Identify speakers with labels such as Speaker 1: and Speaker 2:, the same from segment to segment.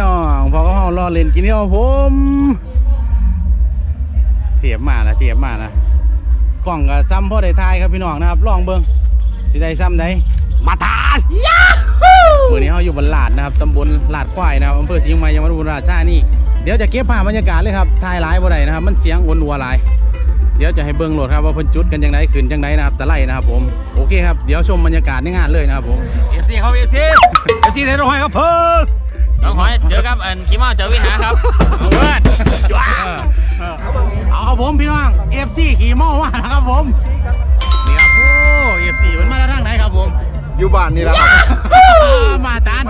Speaker 1: รอเล่นกินนี่เอาผมเทียบมาละเทียบมาละกล้องกับซ้ำพ่อได้ทายครับพี่น้องนะครับลองเบิ้งสิได้ซ้ำได้มาทานยาฮูมื่อนี้เราอยู่บนลาดนะครับตำบลลาดควายนะครับอำเภอศรีเชียงใหม่จังหวัดอุบลราชธานีเดี๋ยวจะเก็บภาพบรรยากาศเลยครับทายหลายบ่ได้นะครับ มันเสียงวนวัวหลาย เดี๋ยวจะให้เบิ้งโหลดครับว่าเพิ่นจุดกันยังไงขึ้นจังไดนะครับตะไลนะครับผมโอเคครับเดี๋ยวชมบรรยากาศในงานเลยนะครับผม
Speaker 2: เอฟซีครับเอฟซีเอฟซีไทยร้อยครับเพิ่ม น้องหอยเจอกับอันขี้เมาเจอวิหารครับเพื่อนจ้า
Speaker 1: เอาครับผมพี่น้อง FC ขี่เมามานะครับผมนี่ครับโอ้ FC มันมาทางไหนครับผม
Speaker 3: อยู่บ้านนี่แหละครับ
Speaker 1: มาตาน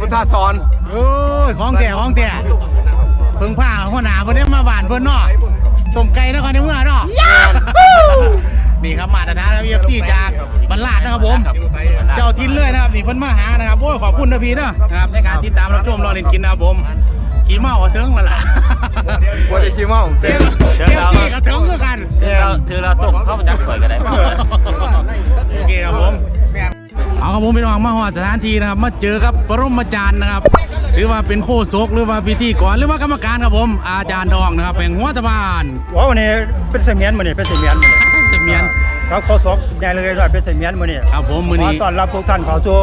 Speaker 3: พุทธาสอน
Speaker 1: โอ้ยของแก่ของแก่เพิ่งผ้าหัวหน้าเพิ่นได้มาบ้านเพิ่นเนาะต้มไก่นครในเมืองเนาะ นี่ครับมาตรฐานแล้ว FC จากบรรลาดนะครับผม เจ้าทินเลยนะครับนี่เพิ่นมาหานะครับโอ้ยขอบคุณนะพี่เนาะนะครับในการติดตามรับชมรอเล่นกินนะครับผมขี่เมาก็ถึงแล้วล่ะ
Speaker 3: วันนี้กี่โมงเต็ม
Speaker 1: เอฟซีก็ถึงคือกัน
Speaker 2: ถือเราถือเราตกเข้ามาจักสวยกันได้
Speaker 1: โอเคครับผมเอาครับผมพี่น้องมาหอดสถานที่นะครับ มาเจอกับปรมาจารย์นะครับ หรือว่าเป็นโคศกหรือว่าพิธีกรหรือว่ากรรมการครับผมอาจารย์ดองนะครับแห่งหัวตะบาน
Speaker 4: ว่าวันนี้เป็นเสมียนมื้อนี้เป็นเสมียนมื้อนี้
Speaker 1: เสมียน
Speaker 4: ครับขอสอกใหญ่เลยด้วยเป็นเสมียนมื้อนี้
Speaker 1: ครับผมมือ
Speaker 4: ขอ
Speaker 1: นี้
Speaker 4: ต้อนรับทุกท่านเข้าสู่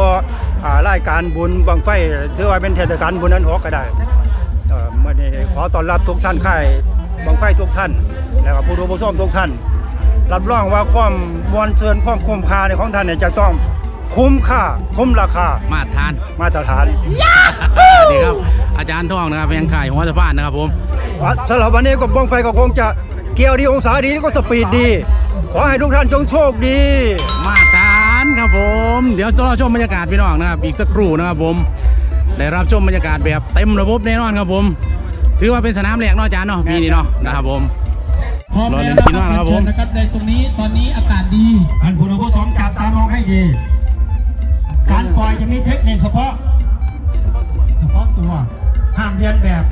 Speaker 4: อ่ารายการบุญบังไฟถือว่าเป็นเทศกาลบุญนั้นหกก็ได้เอ่อมื้อนี้ขอต้อนรับทุกท่านค่ายบังไฟทุกท่าน แล้วก็ผู้ดูผู้ชมทุกท่าน รับรองว่าความมวลเชิญความคุ้มค่าในของท่านเนี่ยจะต้องคุ้มค่าคุ้มราคา
Speaker 1: มาทาน
Speaker 4: มาตรฐาน
Speaker 1: ดีครับ อาจารย์ทองนะครับแห่งข่ายหัวตะบานนะครับผม
Speaker 4: อะสำหรับวันนี้ก็บังไฟก็คงจะเกี่ยวดีองศาดีก็สปีดดี ขอให้ทุกท่านจงโชคดี
Speaker 1: มาทานครับผม เดี๋ยวเราชมบรรยากาศพี่น้องนะครับ อีกสักครู่นะครับผม ได้รับชมบรรยากาศแบบเต็มระบบแน่นอนครับผม ถือว่าเป็นสนามแรกเนาะอาจารย์เนาะปีนี้เนาะนะครับผม
Speaker 5: พร้อม
Speaker 1: รอ
Speaker 5: แล้
Speaker 1: เล่
Speaker 5: วนนะ
Speaker 1: กิน
Speaker 5: ค
Speaker 1: มาก
Speaker 5: รับ
Speaker 1: ครับผม
Speaker 5: เชิญนะครับในตรงนี้ตอนนี้อากาศดี
Speaker 4: ท่านผู้ดูผู้ชมจับตามองให้ดี การปล่อยจะมีเทคนิคเฉพาะ เฉพาะตัว ห้ามเรียนแบบ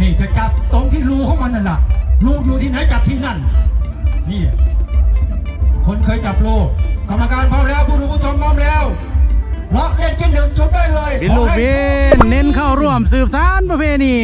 Speaker 4: นี่จะจับตรงที่รูของมันนั่นแหละรูอยู่ที่ไหนจับที่นั่น นี่ คนเคยจับโลกรรมการพร้อมแล้วผู้ดูผู้ชมพร้อมแล้วเลาะเล่นกินหนึ่งจุดได้เลย
Speaker 1: บินลูกบินเน้นเข้าร่วมสืบสานประเพณี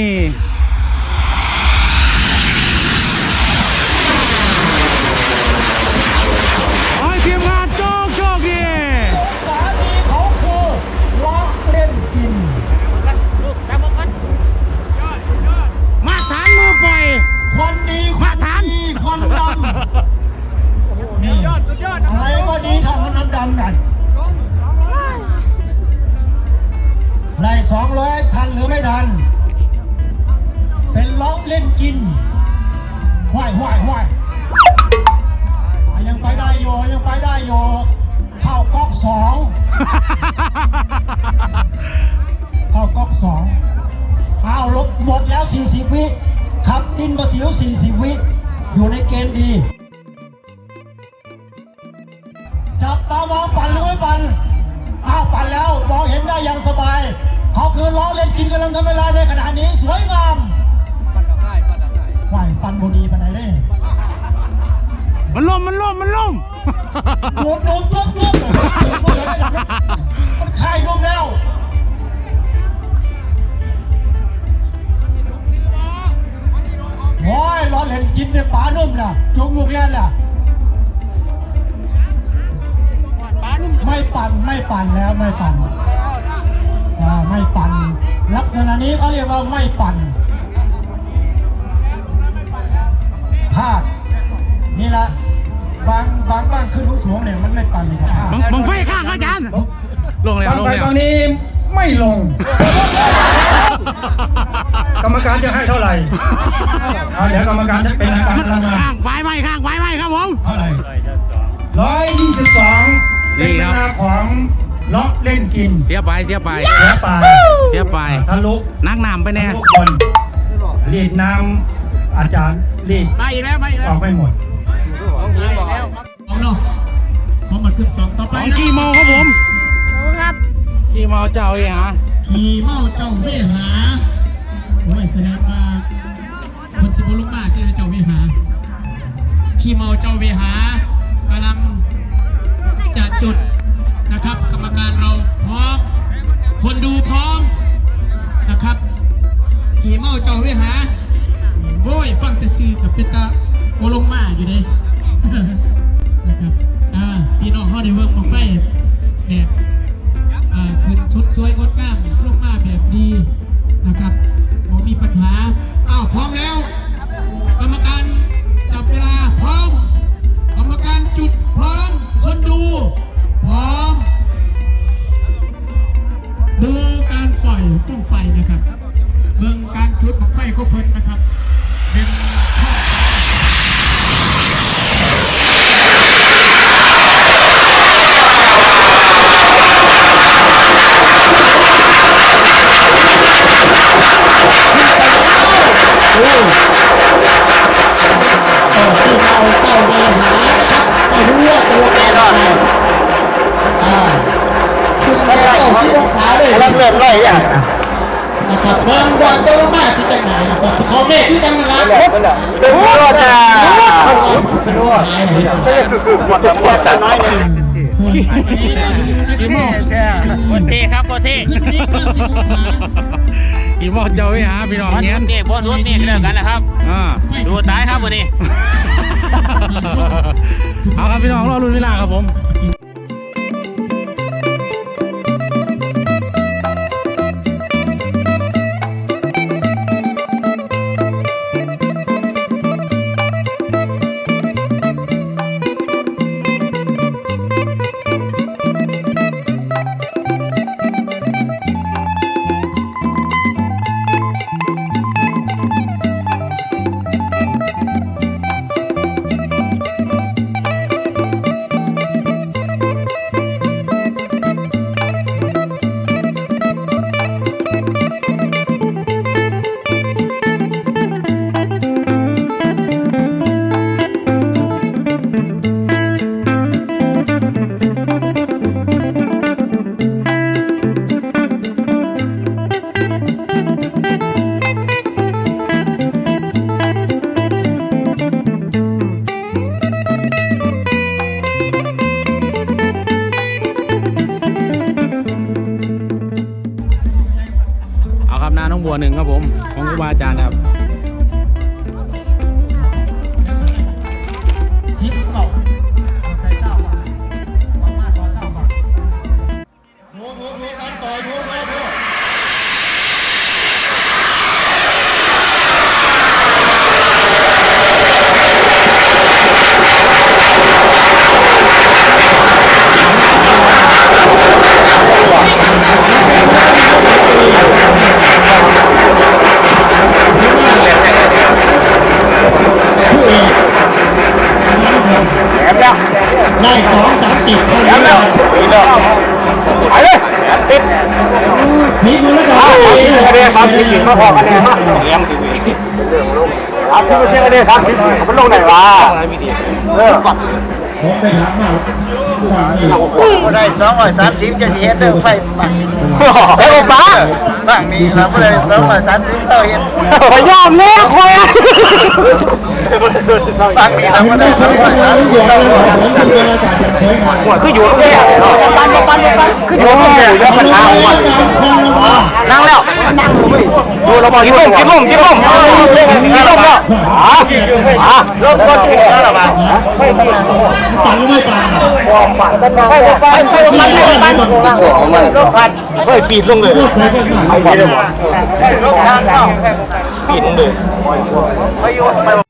Speaker 1: หมด
Speaker 4: แล้ว 40 วิขับดินประสิว 40 วิ อยู่ในเกณฑ์ดี จับตามองปั่นหรือไม่ปั่นอ้าวปั่นแล้วมองเห็นได้อย่างสบายเขาคือล้อเล่นกินกำลังทำเวลาในขณะนี้สวยงามไหวปั่นบดีปันไหนเด้
Speaker 1: มันล่มมันล่มมันล่ม
Speaker 4: โดดโดดปุ๊บปุ๊บมันคายนมแล้ว โอ้ยล้อเล่นกินเนี่ยป๋านุ่มล่ะจงลูกแย่ล่ะ ไม่ปั่นไม่ปั่นแล้วไม่ปั่นอ่าไม่ปั่น ลักษณะนี้เขาเรียกว่าไม่ปั่นพลาดนี่ละบางบางบ้านขึ้นลูกสวงเนี่ยมันไม่ปั่นเลยครับ
Speaker 1: บังบังไฟข้างอาจารย์ลงแล้ว
Speaker 4: บาง
Speaker 1: ลง
Speaker 4: ไป
Speaker 1: แล้ว
Speaker 4: บางนี้ ไม่ลง กรรมการจะให้เท่าไหร่เอาเดี๋ยวกรรมการจะเป็นการพลังงาน
Speaker 1: ข้างไฟไหม้ข้างไฟไหม้ครับผม
Speaker 4: เท่าไหร่ร้อยยี่สิบสองเป็นเวลาของล็อกเล่นกิน
Speaker 1: เสียไปเสียไป
Speaker 4: เสียไป
Speaker 1: เสียไป
Speaker 4: ทะลุ
Speaker 1: นักน้ำไปแน่
Speaker 4: ทุกคนรีดน้ำอาจารย์รีด
Speaker 1: มาอีกแล้วมาอีก
Speaker 4: อ
Speaker 1: แล้ว
Speaker 4: อกไม่หมด
Speaker 5: เอาเนาะพร้อมมาขึ้นสองต่อ
Speaker 1: ส
Speaker 5: ไป
Speaker 1: อง
Speaker 5: นะ
Speaker 1: ขี้เมาครับผมครับ ขี่เมาเจ้าเองฮ
Speaker 5: ขี่เมาเจ้าเวหาโอ้ยแสดงว่าคนที่บลุกมาเจ้าเจ้าเวหาขี่เมาเจ้าเวหากำลังจะจุดนะครับ กรรมการเราพร้อมคนดูพร้อมนะครับขี่เมาเจ้าเวหาโว้ยฟังแต่ซีกับเป็ตาโอลงมาอยู่เลย จุดของไฟก็เพลินนะครับ
Speaker 1: กี่โม
Speaker 2: โคตรเท่ครับโคตรเท่
Speaker 5: โอเกินสิบองศา
Speaker 1: กี่โมงเจ้าไปหาพี่น้องเงี้ย
Speaker 2: รุ่นนี่บอลรุ่นนี่ก็เลิกกันนะครับดูตายครับวันนี้
Speaker 1: เอาครับพี่น้องรอรุ่นเวลาครับผม
Speaker 3: มมันลงไหนวะเออ
Speaker 4: ผมไปถามมาว่านี่
Speaker 3: ได้สองร้อยสามสิบจะเสียเดิมไฟบังนี้ไอ้ผมบ้าบังนี้ครับเลยสองร้อยสามสิบเราเห็นพยอมเนี่ยคอย บังนี้เราไม่ได้สองร้อยสามสิบเรา
Speaker 4: ผมคือเวลาการเฉยๆ
Speaker 3: หัวคืออยู่ตรงนี้ปันปันปันคืออยู่ตรงนี้แล้วมันเท้าหัวนั่งแล้วนั่งดูเราบอกกินลมกินลมกินลมกินลมแล้วอ่าอ่าเริ่มต้นกินแล้วหรอมา
Speaker 4: ปั่นหรือไม่ปั่น
Speaker 3: ปั่นกันมาไปไปไปมันปั่นของมันปั่นเฮ้ยปีดลงเลย
Speaker 4: พูดไปก็ปั่น
Speaker 3: ไปเลยลงทางเข้าปีดลงเลยไปโยนไป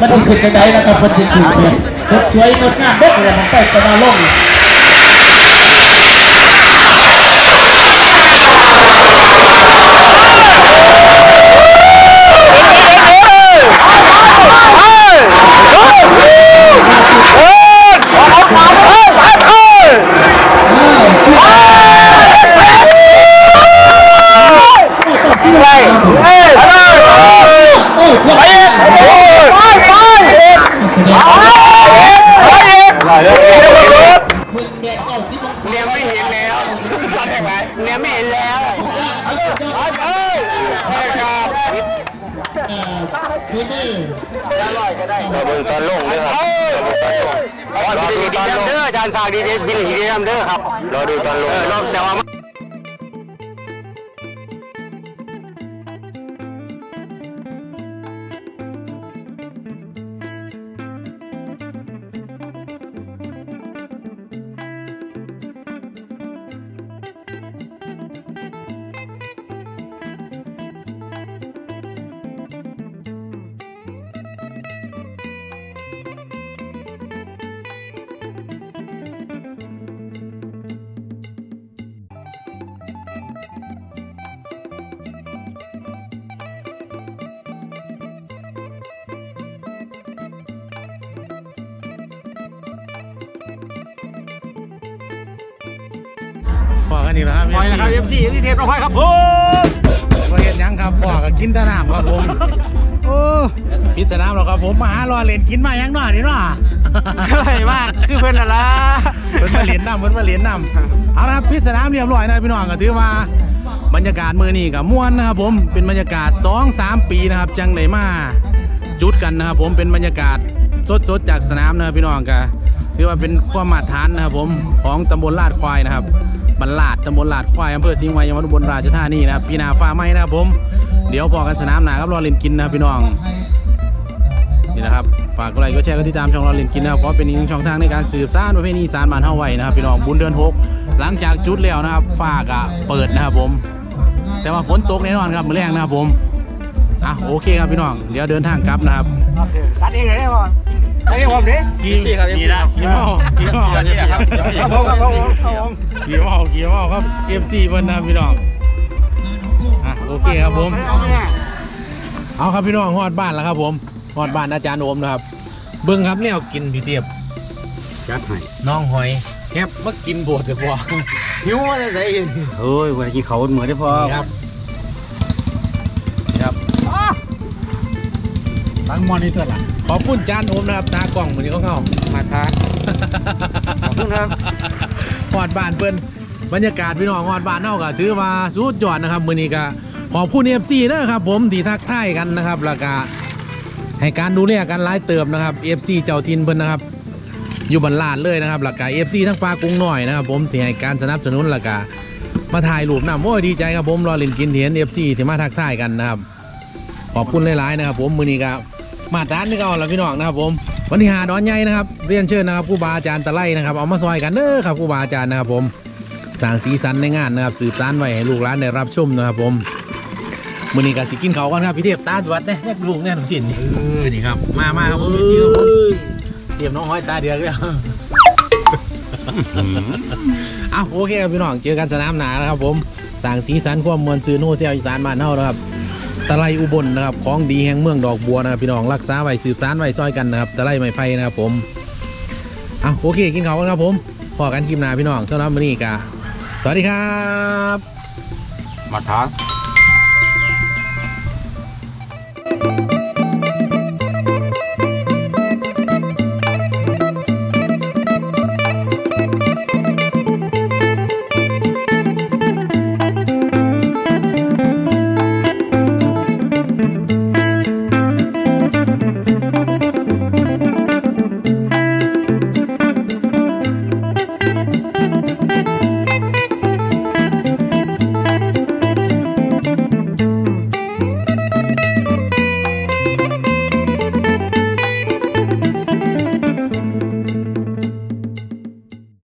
Speaker 5: มันสิขึ้นจะได้นะครับมันสิขึ้นเนี่ยสดสวยงดงามเด็กเลยมันไปกระดาลง
Speaker 1: พอกันอีกแล้วครับ
Speaker 2: ปล่อยนะครับ FC ที่เทปเราค่อยครับผม
Speaker 1: ก็เห็นยังครับพอกับกินแตะน้ำครับผมโอ้กินแตะน้ำหรอกครับผมมาหารอเล่นกินมายังหน่อยนี่หน่อ
Speaker 2: เฮ้ยมากคือเพื่อนน่ะล่ะ
Speaker 1: เพิ่นมาเล่นน้ำเพิ่นมาเล่นน้ำเอาละครับพิษสนามเรียบร้อยนะพี่น้องก็ถือว่าบรรยากาศมื้อนี้กับม่วนนะครับผมเป็นบรรยากาศ 2-3 ปีนะครับจังไดมาจุดกันนะครับผมเป็นบรรยากาศสดๆจากสนามนะครับพี่น้องก็ถือว่าเป็นความมาตรฐานนะครับผมของตำบลลาดควายนะครับ บรรลาดตำบลลาดควายอำเภอสิงห์ไวจังหวัดอุบลราชธานีนะครับปีหนาฟ้าไหมนะครับผม เดี๋ยวพอกันสนามหนาครับรอเล่นกินนะครับพี่น้องนี่นะครับฝากกดไลค์กดแชร์กดติดตามช่องราเล่นกินนะครับเพราะเป็นอีกหนึ่งช่องทางในการสืบสานประเพณีสารบานเฮาไว้นะครับพี่น้องบุญเดือนหกหลังจากจุดแล้วนะครับฟ้าก็เปิดนะครับผม แต่ว่าฝนตกแน่นอนครับมื้อแรงนะครับผมอะโอเคครับพี่น้องเดี๋ยวเดินทางกลับนะครับ
Speaker 2: ตัดเองเลยได้ป่ะ ตัดเองผมดิ
Speaker 1: กี่กี่ละกี่เมากี่เมา
Speaker 2: ครับผมครับผมครับผม
Speaker 1: กี่เมากี่เมาครับเอฟซีเพิ่นนะครับพี่น้องอะโอเคครับผม เอาครับพี่น้องฮอดบ้านแล้วครับผมฮอดบ้านอาจารย์โอมนะครับ เบิ้งครับแนวกินพี่เทียบ
Speaker 3: จัดให้
Speaker 1: น้องหอยแคบมากินโบดเถอะพ่อหิวอะไรใส่กิน
Speaker 3: เฮ้ยวันนี้กินเขาเหมือนได้พอ
Speaker 1: นี่ครับนี่ครับ
Speaker 2: ตั้งมอนิเตอร์ล่ะ
Speaker 1: ขอบคุณจานโอมนะครับ ตากล่องมือนี้เขาเข้า
Speaker 2: มาทาน
Speaker 1: ขอบคุณครับฮอดบ้านเพิ่นบรรยากาศพี่น้องฮอดบ้านเฮาก็ถือว่าสุดยอดนะครับมื้อนี้ก็ขอบคุณ FC เด้อครับ ผมที่ทักทายกันนะครับแล้วก็ให้การดูแลกันหลายเติมนะครับ FC เจ้าทินเพิ่นนะครับ อยู่บันลาดเลยนะครับแล้วก็ FC ทั้งปลากรุงหน่อยนะครับ ผมที่ให้การสนับสนุนแล้วก็มาถ่ายรูปนำโอ้ยดีใจครับผมรอเล่นกินเทียน FC ที่มาทักทายกันนะครับ ขอบคุณหลายๆนะครับ ผมมื้อนี้ก็ มาตรฐานนี่ก็เอาละพี่น้องนะครับผมวันที่หาดอนใหญ่นะครับเรียนเชิญนะครับครูบาอาจารย์ตะไลนะครับเอามาซอยกันเด้อครับครูบาอาจารย์นะครับผมสร้างสีสันในงานนะครับสืบสานไว้ให้ลูกหลานได้รับชมนะครับผมมื้อนี้ก็สิกินเขากันครับพี่เทพตาจวดเนี่ยแยกลูกเนี่ยหนุ่มสินเออนี่ครับมามาครับผมเตรียมน้องห้อยตาเดียวเลยเอาโอเคครับพี่น้องเจอกันสนามหนานะครับผมสร้างสีสันความมวลซื่นโฮเซลอีสานบ้านเฮานะครับ ตะไลอุบลนะครับของดีแห่งเมืองดอกบัวนะครับพี่น้องรักษาไว้สืบสานไว้ซอยกันนะครับตะไลไม้ไผ่นะครับผมอะโอเคกินข้าวกันครับผมพอกันคลิปหน้าพี่น้องสำหรับวันนี้กะสวัสดีครับ
Speaker 2: มาทาน